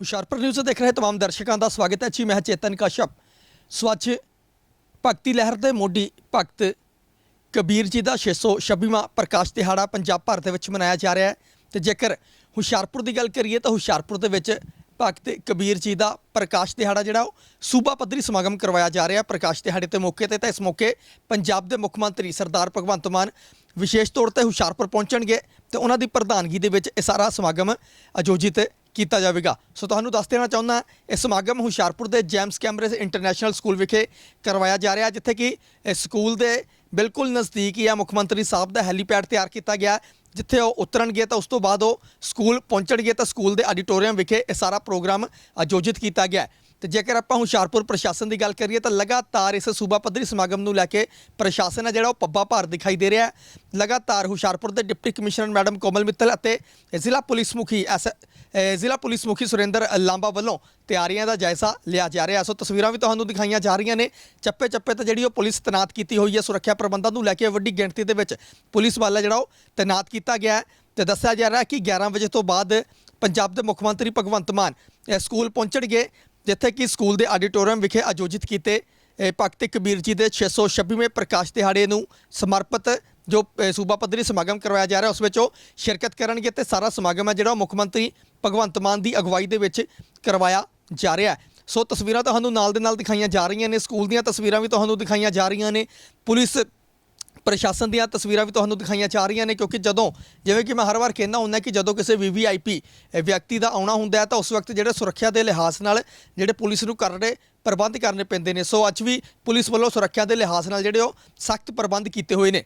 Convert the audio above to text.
Hoshiarpur news ਦੇਖ ਰਹੇ ਤਮਾਮ ਦਰਸ਼ਕਾਂ ਦਾ ਸਵਾਗਤ ਹੈ ਜੀ। ਮੈਂ ਚੇਤਨ ਕਸ਼ਪ ਸਵੱਛ ਭਗਤੀ ਲਹਿਰ ਦੇ ਮੋਢੀ ਭਗਤ ਕਬੀਰ ਜੀ ਦਾ 626ਵਾਂ ਪ੍ਰਕਾਸ਼ ਦਿਹਾੜਾ ਪੰਜਾਬ ਭਰ ਦੇ ਵਿੱਚ ਮਨਾਇਆ ਜਾ ਰਿਹਾ ਹੈ ਤੇ ਜੇਕਰ ਹੁਸ਼ਿਆਰਪੁਰ ਦੀ ਗੱਲ ਕਰੀਏ ਤਾਂ ਹੁਸ਼ਿਆਰਪੁਰ ਦੇ ਵਿੱਚ ਭਗਤ ਕਬੀਰ ਜੀ ਦਾ ਪ੍ਰਕਾਸ਼ ਦਿਹਾੜਾ ਜਿਹੜਾ ਉਹ ਸੂਬਾ ਪੱਧਰੀ ਸਮਾਗਮ ਕਰਵਾਇਆ ਜਾ ਰਿਹਾ ਹੈ ਪ੍ਰਕਾਸ਼ ਦਿਹਾੜੇ ਤੇ ਮੌਕੇ ਤੇ। ਤਾਂ ਇਸ ਮੌਕੇ ਪੰਜਾਬ ਦੇ ਮੁੱਖ ਮੰਤਰੀ ਸਰਦਾਰ ਭਗਵੰਤ ਮਾਨ ਵਿਸ਼ੇਸ਼ ਤੌਰ ਤੇ ਹੁਸ਼ਿਆਰਪੁਰ ਪਹੁੰਚਣਗੇ ਤੇ ਉਹਨਾਂ ਦੀ ਪ੍ਰਧਾਨਗੀ ਦੇ ਵਿੱਚ ਇਹ ਸਾਰਾ ਸਮਾਗਮ ਆਯੋਜਿਤ ਕੀਤਾ ਜਾਵੇਗਾ। ਸੋ ਤੁਹਾਨੂੰ ਦੱਸ ਦੇਣਾ ਚਾਹੁੰਦਾ ਇਹ ਸਮਾਗਮ ਹੁਸ਼ਿਆਰਪੁਰ ਦੇ ਜੈਮਸ ਕੈਮਬਰਿਜ ਇੰਟਰਨੈਸ਼ਨਲ ਸਕੂਲ ਵਿਖੇ ਕਰਵਾਇਆ ਜਾ ਰਿਹਾ, ਜਿੱਥੇ ਕਿ ਸਕੂਲ ਦੇ ਬਿਲਕੁਲ ਨਜ਼ਦੀਕ ਹੀ ਆ ਮੁੱਖ ਮੰਤਰੀ ਸਾਹਿਬ ਦਾ ਹੈਲੀਪੈਡ ਤਿਆਰ ਕੀਤਾ ਗਿਆ। ਜਿੱਥੇ ਉਹ ਉਤਰਨਗੇ ਤਾਂ ਉਸ ਤੋਂ ਬਾਅਦ ਉਹ ਸਕੂਲ ਪਹੁੰਚਣਗੇ ਤਾਂ ਸਕੂਲ ਦੇ ਆਡੀਟੋਰੀਅਮ ਵਿਖੇ ਇਹ ਸਾਰਾ ਪ੍ਰੋਗਰਾਮ ਆਯੋਜਿਤ ਕੀਤਾ ਗਿਆ। ਤੇ ਜੇਕਰ ਆਪਾਂ ਹੁਸ਼ਿਆਰਪੁਰ ਪ੍ਰਸ਼ਾਸਨ ਦੀ ਗੱਲ ਕਰੀਏ ਤਾਂ ਲਗਾਤਾਰ ਇਸ ਸੂਬਾ ਪੱਧਰੀ ਸਮਾਗਮ ਨੂੰ ਲੈ ਕੇ ਪ੍ਰਸ਼ਾਸਨ ਹੈ ਜਿਹੜਾ ਉਹ ਪੱਬਾ ਭਾਰ ਦਿਖਾਈ ਦੇ ਰਿਹਾ ਹੈ। ਲਗਾਤਾਰ ਹੁਸ਼ਿਆਰਪੁਰ ਦੇ deputy commissioner madam Komal Mittal ਅਤੇ ਜ਼ਿਲ੍ਹਾ ਪੁਲਿਸ ਮੁਖੀ ਐਸ ਜ਼ਿਲ੍ਹਾ ਪੁਲਿਸ ਮੁਖੀ ਸੁਰਿੰਦਰ ਲਾਂਬਾ ਵੱਲੋਂ ਤਿਆਰੀਆਂ ਦਾ ਜਾਇਜ਼ਾ ਲਿਆ ਜਾ ਰਿਹਾ। ਸੋ ਤਸਵੀਰਾਂ ਵੀ ਤੁਹਾਨੂੰ ਦਿਖਾਈਆਂ ਜਾ ਰਹੀਆਂ ਨੇ। ਚੱਪੇ ਚੱਪੇ ਤੇ ਜਿਹੜੀ ਉਹ ਪੁਲਿਸ ਤੈਨਾਤ ਕੀਤੀ ਹੋਈ ਹੈ ਸੁਰੱਖਿਆ ਪ੍ਰਬੰਧਾਂ ਨੂੰ ਲੈ ਕੇ ਵੱਡੀ ਗਿਣਤੀ ਦੇ ਵਿੱਚ ਪੁਲਿਸ ਵਾਲਾ ਜਿਹੜਾ ਉਹ ਤੈਨਾਤ ਕੀਤਾ ਗਿਆ ਹੈ। ਤੇ ਦੱਸਿਆ ਜਾ ਰਿਹਾ ਹੈ ਕਿ 11 ਵਜੇ ਤੋਂ ਬਾਅਦ ਪੰਜਾਬ ਦੇ ਮੁੱਖ ਮੰਤਰੀ ਭਗਵੰਤ ਮਾਨ ਸਕੂਲ ਪਹੁੰਚਣਗੇ। ਜਿੱਥੇ ਕਿ ਸਕੂਲ ਦੇ ਆਡੀਟੋਰੀਅਮ ਵਿਖੇ ਆਯੋਜਿਤ ਕੀਤੇ ਇਹ ਭਗਤ ਕਬੀਰ ਜੀ ਦੇ 626ਵੇਂ ਪ੍ਰਕਾਸ਼ ਦਿਹਾੜੇ ਨੂੰ ਸਮਰਪਿਤ ਜੋ ਸੂਬਾ ਪੱਧਰੀ ਸਮਾਗਮ ਕਰਵਾਇਆ ਜਾ ਰਿਹਾ, ਉਸ ਵਿੱਚ ਉਹ ਸ਼ਿਰਕਤ ਕਰਨਗੇ ਤੇ ਸਾਰਾ ਸਮਾਗਮ ਹੈ ਜਿਹੜਾ ਉਹ ਮੁੱਖ ਮੰਤਰੀ ਭਗਵੰਤ ਮਾਨ ਦੀ ਅਗਵਾਈ ਦੇ ਵਿੱਚ ਕਰਵਾਇਆ ਜਾ ਰਿਹਾ ਹੈ। ਸੋ ਤਸਵੀਰਾਂ ਤੁਹਾਨੂੰ ਨਾਲ ਦੇ ਨਾਲ ਦਿਖਾਈਆਂ ਜਾ ਰਹੀਆਂ ਨੇ, ਸਕੂਲ ਦੀਆਂ ਤਸਵੀਰਾਂ ਵੀ ਤੁਹਾਨੂੰ ਦਿਖਾਈਆਂ ਜਾ ਰਹੀਆਂ ਨੇ। ਪੁਲਿਸ ਪ੍ਰਸ਼ਾਸਨ ਦੀਆਂ ਤਸਵੀਰਾਂ ਵੀ ਤੁਹਾਨੂੰ ਦਿਖਾਈਆਂ ਜਾ ਰਹੀਆਂ ਨੇ, ਕਿਉਂਕਿ ਜਦੋਂ ਜਿਵੇਂ ਕਿ ਮੈਂ ਹਰ ਵਾਰ ਕਹਿੰਦਾ ਹੁੰਦਾ ਕਿ ਜਦੋਂ ਕਿਸੇ ਵੀਵੀਆਈਪੀ ਵਿਅਕਤੀ ਦਾ ਆਉਣਾ ਹੁੰਦਾ ਹੈ ਤਾਂ ਉਸ ਵਕਤ ਜਿਹੜੇ ਸੁਰੱਖਿਆ ਦੇ ਲਿਹਾਜ਼ ਨਾਲ ਜਿਹੜੇ ਪੁਲਿਸ ਨੂੰ ਕਰਨੇ ਪ੍ਰਬੰਧ ਕਰਨੇ ਪੈਂਦੇ ਨੇ। ਸੋ ਅੱਜ ਵੀ ਪੁਲਿਸ ਵੱਲੋਂ ਸੁਰੱਖਿਆ ਦੇ ਲਿਹਾਜ਼ ਨਾਲ ਜਿਹੜੇ ਉਹ ਸਖਤ ਪ੍ਰਬੰਧ ਕੀਤੇ ਹੋਏ ਨੇ।